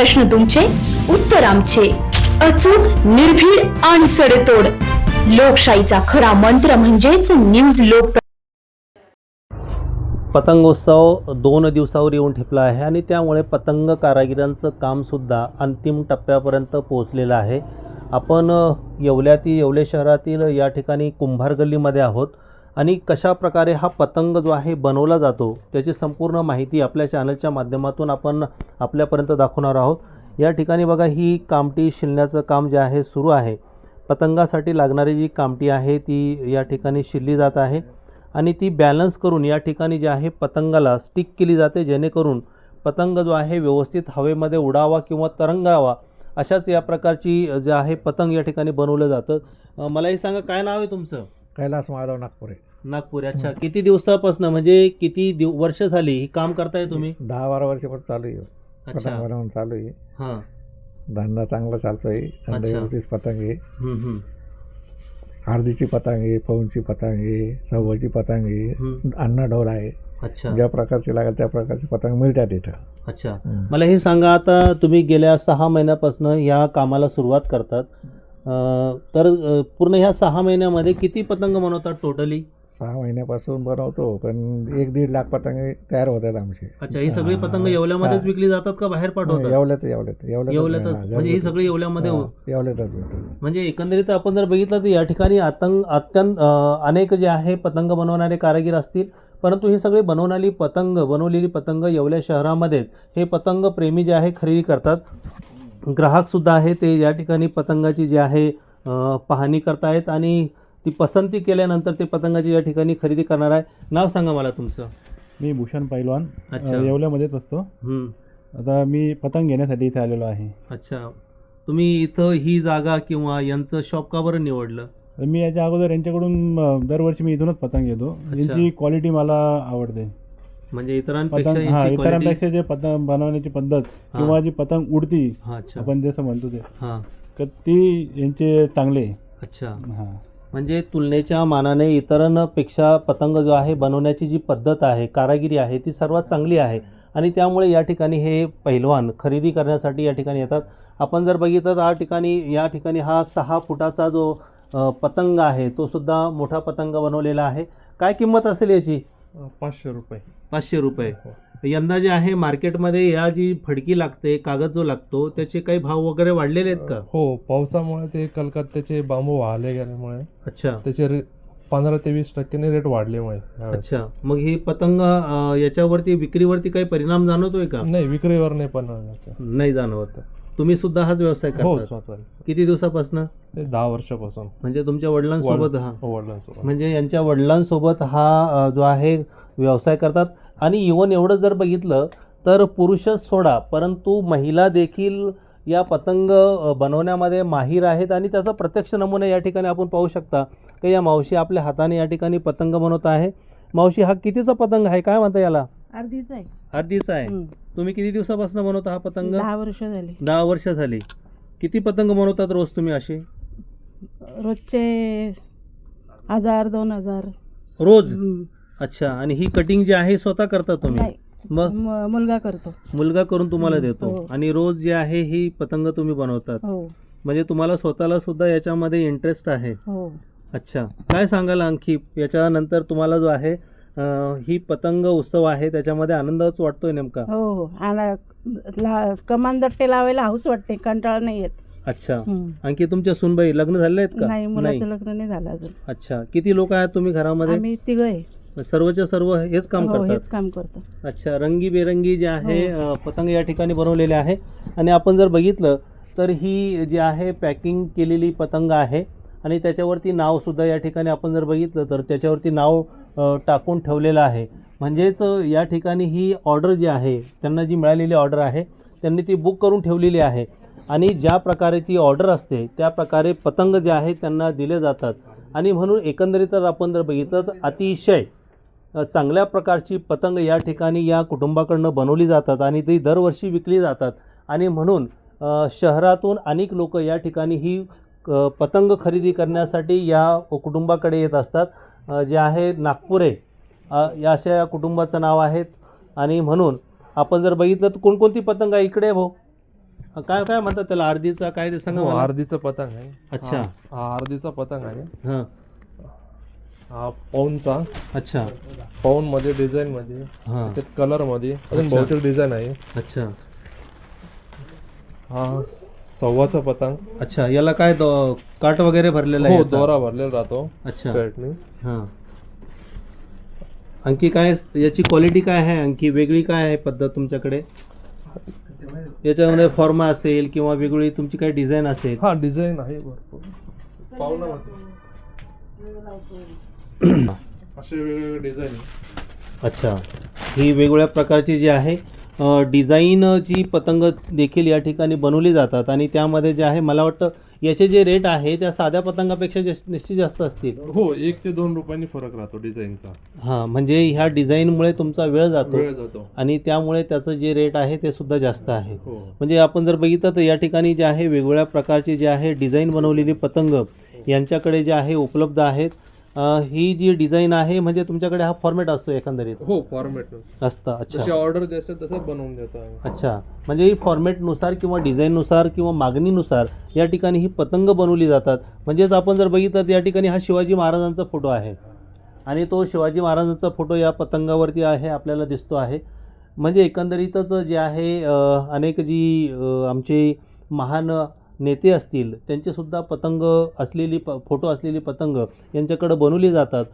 प्रश्न तुमचे उत्तर आमचे. अचूक निर्भीड आणि सडेतोड. लोकशाहीचा खरा मंत्र म्हणजेच न्यूज लोक पतंगोत्सव दोन दिवसावर येऊन ठेपला आहे आणि त्यामुळे पतंग कारागिरांचं कामसुद्धा अंतिम टप्प्यापर्यंत पोहोचलेलं आहे. आपण येवल्यातील येवले शहरातील या ठिकाणी कुंभार गल्लीमध्ये आहोत. आणि कशा प्रकारे हा पतंग जो आहे बनवला जातो त्याची संपूर्ण माहिती आपल्या चॅनलच्या माध्यमातून आपण आपल्यापर्यंत दाखवणार आहोत. या ठिकाणी बघा ही कामटी शिलण्याचं काम जे आहे सुरू आहे. पतंगासाठी लागणारी जी कामटी आहे ती या ठिकाणी शिरली जात आहे आणि ती बॅलन्स करून या ठिकाणी जे आहे पतंगाला स्टिक केली जाते जेणेकरून पतंग जो आहे व्यवस्थित हवेमध्ये उडावा किंवा तरंगावा अशाच या प्रकारची जे आहे पतंग या ठिकाणी बनवलं जातं. मला हे सांगा काय नाव आहे तुमचं? कैलास माधव नागपुरे. नागपूर अच्छा. किती दिवसापासून म्हणजे किती दिव वर्ष झाली ही काम करताय तुम्ही? दहा बारा वर्षापासून चालू आहे. अच्छा. पतंग बनवून चालू आहे. हां. धंदा चांगला चालतोय. अच्छा. धंद्यावरतीच पतंग आहे. हम्म, हम्म, हळदीची पतंग आहे पवनची पतंग आहे सव्वाची पतंग आहे हम्म. अन्न ढोल आहे. अच्छा. ज्या प्रकारचे लागेल त्या प्रकारचे पतंग मिळतात इथं. अच्छा. हम्म. मला हे सांगा आता तुम्ही गेल्या सहा महिन्यापासून ह्या कामाला सुरुवात करतात. तर पूर्ण ह्या सहा महिन्यामध्ये किती पतंग बनवतात टोटली सहा महिन्यापासून बनवतो पण एक दीड लाख पतंग तयार होतात आमचे. अच्छा ही सगळी पतंग येवल्यामध्येच. विकली जातात का बाहेर पाठवतात? येवल्यात येवल्यात येवल्यात येवल्यातच म्हणजे ही सगळी येवल्यामध्ये हो- येवल्यातच. म्हणजे एकंदरीत आपण जर बघितलं तर या ठिकाणी आतंक अत्यंत अनेक जे आहे पतंग बनवणारे कारागीर असतील परंतु हे सगळे बनवणारी पतंग बनवलेली पतंग येवल्या शहरामध्येच हे पतंग प्रेमी जे आहे खरेदी करतात. ग्राहकसुद्धा आहे ते या ठिकाणी पतंगाची जी आहे पाहणी करतायत आणि ती पसंती केल्यानंतर ते पतंगाची या ठिकाणी खरेदी करणार आहे. नाव सांगा मला तुमचं. मी भूषण पैलवान अच्छा. अ, येवल्यामध्येच असतो. हं, आता मी पतंग घेण्यासाठी इथे आलेलो आहे. अच्छा. तुम्ही इथं ही जागा किंवा यांचं शॉप का बरं निवडलं? तर मी याच्या अगोदर यांच्याकडून अ, दरवर्षी मी इथूनच पतंग घेतो. यांची क्वालिटी मला आवडते. म्हणजे इतरांपेक्षा पतंग हा यांची quality- इतरांपेक्षा जे पतंग बनवण्याची पद्धत किंवा जी पतंग उडती हा अच्छा. आपण जसं म्हणतो ते. हां. तर ती यांचे चांगले. अच्छा. हा. म्हणजे तुलनेच्या मानाने इतरांपेक्षा पतंग जो आहे बनवण्याची जी पद्धत आहे कारागिरी आहे ती सर्वात चांगली आहे. आणि त्यामुळे या ठिकाणी हे पैलवान खरेदी करण्यासाठी या ठिकाणी येतात. आपण जर बघितलं तर या ठिकाणी या ठिकाणी हा सहा फुटाचा जो अ, पतंग आहे तो सुद्धा मोठा पतंग बनवलेला आहे. काय किंमत असेल याची? पाचशे रुपये. पाचशे रुपये. यंदा जे आहे मार्केटमध्ये या जी फडकी लागते कागद जो लागतो त्याचे काही भाव वगैरे वाढलेले आहेत का? हो पावसामुळे ते कलकत्त्याचे बांबू वाहले गेल्यामुळे अच्छा. त्याचे पंधरा ते वीस टक्क्याने रेट वाढल्यामुळे यावेळेस. अच्छा. मग ही पतंग याच्यावरती विक्रीवरती काही परिणाम जाणवतोय का? नाही विक्रीवर नाही पण नाही जाणवत. तुम्ही सुद्धा हाच व्यवसाय हो करता स्वतः किती दिवसापासून? ते दहा वर्षापासून. म्हणजे तुमच्या वडिलांसोबत हा? वडिलांसोबत. म्हणजे यांच्या वडिलांसोबत हा अ, जो आहे व्यवसाय करतात. आणि इवन एवढं जर बघितलं तर पुरुषच सोडा परंतु महिला देखील या पतंग अ, बनवण्यामध्ये माहीर आहेत आणि त्याचा प्रत्यक्ष नमुना या ठिकाणी आपण पाहू शकता की या मावशी आपल्या हाताने या ठिकाणी पतंग बनवत आहे. मावशी हा कितीचा पतंग आहे? काय म्हणता याला? अर्धीच आहे. अर्धीचा आहे. हं. तुम्ही किती दिवसापासून बनवता हा पतंग? दहा वर्ष झाली. दहा वर्ष झाली. किती पतंग बनवतात रोज तुम्ही असे? रोजचे हजार दोन हजार. रोज? हं. अच्छा आणि ही कटिंग जी आहे स्वतः करता तुम्ही? नाही. मग? म- मुलगा करतो. मुलगा करून तुम्हाला हं, देतो. हो. आणि रोज जे आहे ही पतंग तुम्ही बनवतात. हो. म्हणजे तुम्हाला स्वतःला सुद्धा याच्यामध्ये इंटरेस्ट आहे. हो. अच्छा. काय सांगाल आणखी? याच्यानंतर तुम्हाला जो आहे ही पतंग उत्सव आहे त्याच्यामध्ये आनंदच वाटतोय नेमका. हो हो आणि ला कमान दट्टे लावायला हाऊस वाटते कंटाळा नाही येत. अच्छा. आणखी तुमच्या सुनबाई लग्न झाले आहेत का? नाही मुलाचं लग्न नाही झालं अजून. अच्छा. किती लोक आहेत तुम्ही घरामध्ये? आम्ही तिघ आहे. सर्वच्या सर्व हेच काम हो करतात? हेच काम करतो. अच्छा. रंगीबेरंगी जे आहे हो. अ, पतंग या ठिकाणी बनवलेले आहे. आणि आपण जर बघितलं तर ही जी आहे पॅकिंग केलेली पतंग आहे. आणि त्याच्यावरती नावसुद्धा या ठिकाणी आपण जर बघितलं तर त्याच्यावरती नाव टाकून ठेवलेलं आहे. म्हणजेच या ठिकाणी ही ऑर्डर जी आहे त्यांना जी मिळालेली ऑर्डर आहे त्यांनी ती बुक करून ठेवलेली आहे. आणि ज्या प्रकारे ती ऑर्डर असते त्या प्रकारे पतंग जे आहे त्यांना दिले जातात. आणि म्हणून एकंदरीत आपण जर बघितलं तर अतिशय चांगल्या प्रकारची पतंग या ठिकाणी या कुटुंबाकडनं बनवली जातात आणि ती दरवर्षी विकली जातात. आणि म्हणून शहरातून अनेक लोक या ठिकाणी ही पतंग खरेदी करण्यासाठी या कुटुंबाकडे येत असतात. जे आहे नागपुरे या अशा या कुटुंबाचं नाव आहे आणि म्हणून आपण जर बघितलं तर कोणकोणती पतंग आहे इकडे भाऊ? काय काय म्हणतात त्याला? अर्धीचा काय ते सांगा हो, मला. अर्धीचा पतंग आहे. अच्छा. हा- हा अर्धीचा पतंग आहे. हां. हा पाऊनचा अच्छा. पाऊन मध्ये डिझाईन मध्ये हां. त्याच्यात कलरमध्ये अजून अच्छा. बहुतेक डिझाईन आहे. अच्छा. हा. सव्वाचा पतंग. अच्छा याला काय दो- काट वगैरे भरलेला आहे हो याचा? दोरा भरलेला राहतो. अच्छा. शर्टनी हां. आणखी काय याची क्वालिटी काय आहे? आणखी वेगळी काय आहे पद्धत तुमच्याकडे? याच्यामध्ये फॉर्मा असेल किंवा वेगळी तुमची काही डिझाईन असेल? हा डिझाईन आहे भरपूर. असे वेगवेगळे डिझाईन अच्छा. ही वेगवेगळ्या प्रकारची जी आहे अ, डिझाईन जी पतंग देखील या ठिकाणी बनवली जातात आणि त्यामध्ये जे आहे मला वाटतं याचे जे रेट आहे त्या साध्या पतंगापेक्षा निश्चित जास्त असतील. हो एक ते दोन रुपयांनी फरक राहतो डिझाईनचा. हां म्हणजे ह्या डिझाईनमुळे तुमचा वेळ जातो वेळ जातो. आणि त्यामुळे त्याचं जे रेट आहे ते सुद्धा जास्त आहे. हो. म्हणजे आपण जर बघितलं तर या ठिकाणी जे आहे वेगवेगळ्या प्रकारची जे आहे डिझाईन बनवलेली पतंग यांच्याकडे जे आहे उपलब्ध आहेत. अं, ही जी डिझाईन आहे म्हणजे तुमच्याकडे हा फॉर्मॅट असतो एकंदरीत? हो फॉर्मेट असतं जशी अच्छा ऑर्डर द्याल तसं बनवून देतो आम्ही. अच्छा. म्हणजे ही फॉर्मॅटनुसार किंवा डिझाईननुसार किंवा मागणीनुसार या ठिकाणी ही पतंग बनवली जातात. म्हणजेच आपण जर बघितलं तर या ठिकाणी हा शिवाजी महाराजांचा फोटो आहे. आणि तो शिवाजी महाराजांचा फोटो या पतंगावरती आहे आपल्याला दिसतो आहे. म्हणजे एकंदरीतच जे आहे अ, अनेक जी अ, आमचे महान नेते असतील त्यांचेसुद्धा पतंग असलेली प फोटो असलेली पतंग यांच्याकडं बनवली जातात.